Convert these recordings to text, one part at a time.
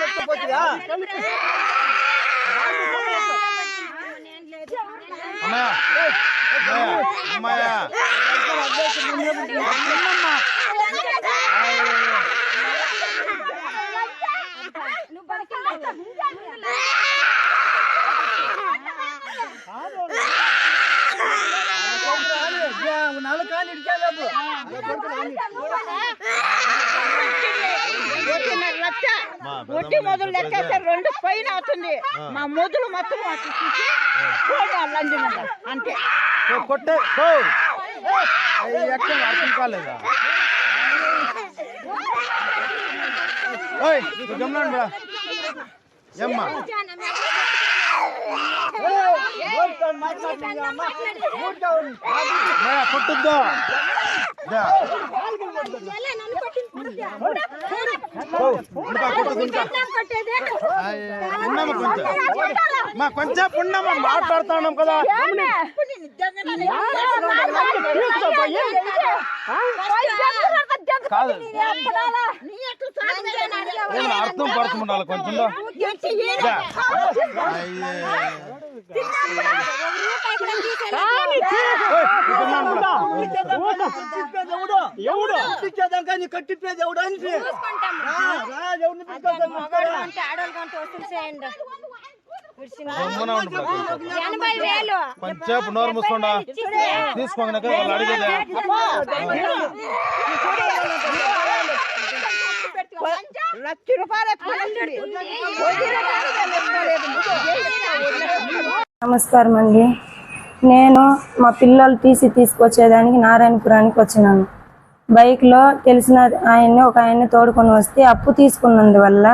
చెప్పుకోవచ్చుగా అమ్మాయ నాలుగు కాళ్ళు ఇడిచేలేదు ఒకటిన్నర లక్ష వడ్డీ మొదలు లెక్కేస్తే రెండు పైన అవుతుంది మా మొదలు మొత్తం లంజం. అంతే కొట్టే అర్థం కాలేదా ఓయ్ నువ్వు గమనండి బా ఏమ్మా కొట్టుద్దో మా కొంచెం ఉన్నామా మాట్లాడుతున్నాం కదా కాదు అర్థం పడుతుండాలి కొంచెం దా. అయ్యే. ఓయ్, నువ్వు గమనండి బా. ఎవడు? పిచ్చేదాకా నీ కట్టిప్పేది ఎవడు? అని ఎవరిని. ఎనభై వేలు. నోరు మూసుకోండా? తీసుకోండి వాళ్ళు అడిగేదే. లక్ష రూపాయలు. నమస్కారం అండి. నేను మా పిల్లలు తీసి తీసుకొచ్చేదానికి నారాయణపురానికి వచ్చినాను. బైక్లో తెలిసిన ఆయన్ని ఒక ఆయన్ని తోడుకొని వస్తే అప్పు తీసుకున్నందువల్ల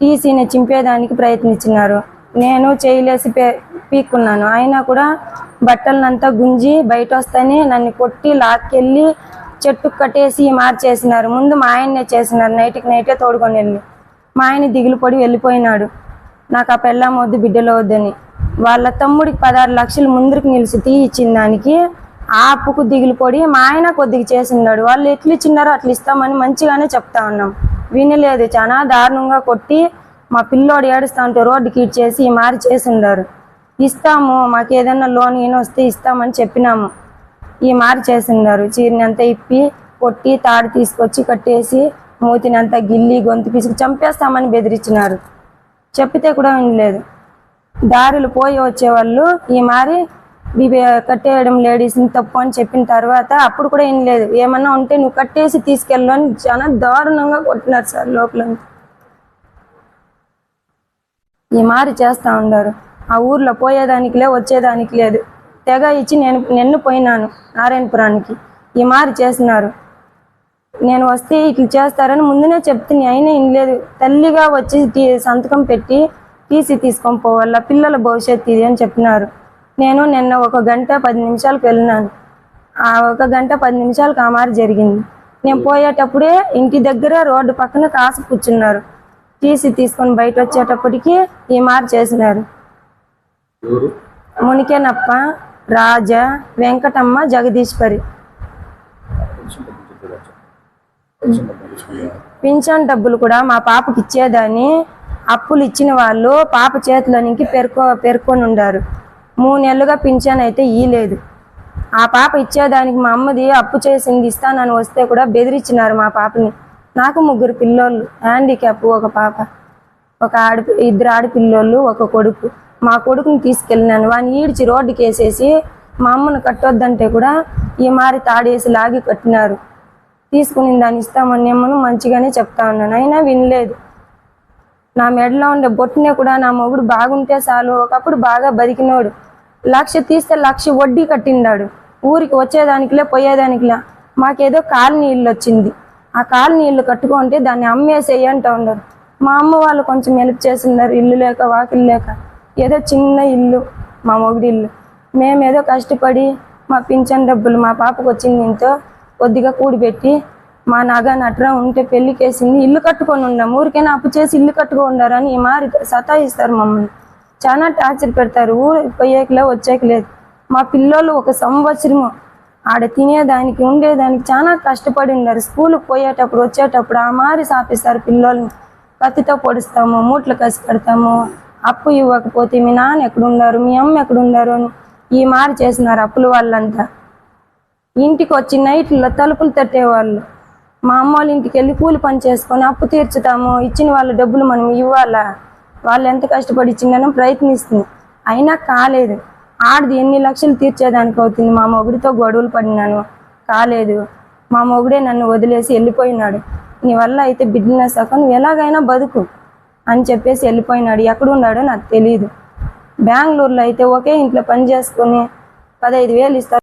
టీసీని చింపేదానికి ప్రయత్నించినారు. నేను చేయలేసి పే పీక్కున్నాను. అయినా కూడా బట్టలనంతా గుంజి బయట వస్తేనే నన్ను కొట్టి లాక్కెళ్ళి చెట్టు కట్టేసి మార్చేసినారు. ముందు మా ఆయన్నే చేసినారు. నైట్కి నైటే తోడుకొని వెళ్ళి. మా ఆయన దిగులు పడి వెళ్ళిపోయినాడు. నాకు ఆ పెళ్ళాం వద్దు బిడ్డలు వద్దని. వాళ్ళ తమ్ముడికి పదహారు లక్షలు ముందుకు నిలిచి తీ ఇచ్చిన దానికి ఆ అప్పుకు దిగులు పడి మా ఆయన కొద్దిగా చేసినాడు వాళ్ళు ఎట్లు ఇచ్చినారో అట్లా ఇస్తామని మంచిగానే చెప్తా ఉన్నాం. వినలేదు. చాలా దారుణంగా కొట్టి మా పిల్లోడు ఏడుస్తా ఉంటే రోడ్డుకి ఇచ్చేసి మారి చేసిండారు. ఇస్తాము మాకు ఏదైనా లోన్ ఈయన వస్తే ఇస్తామని చెప్పినాము. ఈ మారి చేసిండారు. చీరని అంతా ఇప్పి కొట్టి తాడు తీసుకొచ్చి కట్టేసి మూతిని అంతా గిల్లి గొంతు పిసికి చంపేస్తామని బెదిరించినారు. చెప్పితే కూడా వినలేదు. దారులు పోయి వచ్చేవాళ్ళు ఈ మారి కట్టేయడం లేడీస్ని తప్పు అని చెప్పిన తర్వాత అప్పుడు కూడా ఏం లేదు. ఏమన్నా ఉంటే నువ్వు కట్టేసి తీసుకెళ్ళు అని చాలా దారుణంగా కొట్టినారు సార్ లోపల ఈ మారి చేస్తూ ఉన్నారు. ఆ ఊర్లో పోయేదానికి లే వచ్చేదానికి లేదు. తెగ ఇచ్చి నేను నిన్ను పోయినాను నారాయణపురానికి. ఈ మారి చేసినారు. నేను వస్తే ఇట్లా చేస్తారని ముందునే చెప్తుంది అయినా ఇనలేదు తల్లిగా వచ్చి సంతకం పెట్టి టీసీ తీసుకొని పోవాలా పిల్లల భవిష్యత్తు ఇది అని చెప్పినారు. నేను నిన్న ఒక గంట పది నిమిషాలకు వెళ్ళినాను. ఆ ఒక గంట పది నిమిషాలకు ఆ మారి జరిగింది. నేను పోయేటప్పుడే ఇంటి దగ్గర రోడ్డు పక్కన కాసు కూర్చున్నారు. టీసీ తీసుకొని బయట వచ్చేటప్పటికి ఈ మారి చేసినారు. మునికేనప్ప రాజా వెంకటమ్మ జగదీశ్వరి. పింఛన్ డబ్బులు కూడా మా పాపకి ఇచ్చేదాన్ని. అప్పులు ఇచ్చిన వాళ్ళు పాప చేతిలోనికి పెరుకో పెరుకొని ఉండారు మూడు నెలలుగా పింఛన్ అయితే ఇయ్యలేదు. ఆ పాప ఇచ్చేదానికి మా అమ్మది అప్పు చేసింది ఇస్తానని వస్తే కూడా బెదిరించినారు మా పాపని. నాకు ముగ్గురు పిల్లోళ్ళు హ్యాండిక్యాప్ ఒక పాప ఒక ఆడి ఇద్దరు ఆడపిల్లోళ్ళు ఒక కొడుకు. మా కొడుకుని తీసుకెళ్ళినాను. వాడిని ఈడ్చి రోడ్డుకి వేసేసి మా అమ్మను కట్టొద్దంటే కూడా ఈ మారి తాడేసి లాగి కట్టినారు. తీసుకుని దాన్ని ఇస్తామని ఏమను మంచిగానే చెప్తా ఉన్నాను. అయినా వినలేదు. నా మెడలో ఉండే బొట్టునే కూడా నా మొగుడు బాగుంటే చాలు. ఒకప్పుడు బాగా బతికినోడు. లక్ష తీస్తే లక్ష వడ్డీ కట్టిండాడు. ఊరికి వచ్చేదానికిలే పోయేదానికిలే. మాకేదో కాలనీ ఇల్లు వచ్చింది. ఆ కాలనీ ఇల్లు కట్టుకుంటే దాన్ని అమ్మేసేయి అంటూ ఉన్నారు. మా అమ్మ వాళ్ళు కొంచెం హెల్ప్ చేస్తున్నారు ఇల్లు లేక వాకిల్ లేక. ఏదో చిన్న ఇల్లు మా మొగుడి ఇల్లు. మేమేదో కష్టపడి మా పింఛన్ డబ్బులు మా పాపకు వచ్చింది ఇంతో కొద్దిగా కూడిపెట్టి మా నగ నట్ర ఉంటే పెళ్ళికేసింది. ఇల్లు కట్టుకొని ఉన్నాం. ఊరికైనా అప్పు చేసి ఇల్లు కట్టుకొని ఉండారని ఈ మారి సతాయిస్తారు మమ్మల్ని. చాలా టార్చర్ పెడతారు. ఊరు పోయేకలే వచ్చేకి లేదు మా పిల్లలు ఒక సంవత్సరము ఆడ తినేదానికి ఉండేదానికి చాలా కష్టపడి ఉన్నారు. స్కూల్కి పోయేటప్పుడు వచ్చేటప్పుడు ఆ మారి సాపిస్తారు పిల్లల్ని కత్తితో పొడుస్తాము మూట్లు కసి పెడతాము అప్పు ఇవ్వకపోతే మీ నాన్న ఎక్కడున్నారు మీ అమ్మ ఎక్కడున్నారు అని ఈ మారి చేసినారు అప్పుల వాళ్ళంతా. ఇంటికి వచ్చి నైట్లో తలుపులు తట్టేవాళ్ళు. మా అమ్మ వాళ్ళ ఇంటికి వెళ్ళి కూలి పని చేసుకొని అప్పు తీర్చుతాము. ఇచ్చిన వాళ్ళ డబ్బులు మనం ఇవ్వాలా? వాళ్ళు ఎంత కష్టపడి ఇచ్చిందనో ప్రయత్నిస్తుంది. అయినా కాలేదు. ఆడది ఎన్ని లక్షలు తీర్చేదానికి అవుతుంది? మా మొగుడితో గొడవలు పడినాను. కాలేదు. మా మొగుడే నన్ను వదిలేసి వెళ్ళిపోయినాడు. నీ వల్ల అయితే బిజినెస్ అక్క నువ్వు ఎలాగైనా బతుకు అని చెప్పేసి వెళ్ళిపోయినాడు. ఎక్కడున్నాడో నాకు తెలియదు బెంగళూరులో అయితే ఒకే ఇంట్లో పని చేసుకొని పదహైదు వేలు ఇస్తారు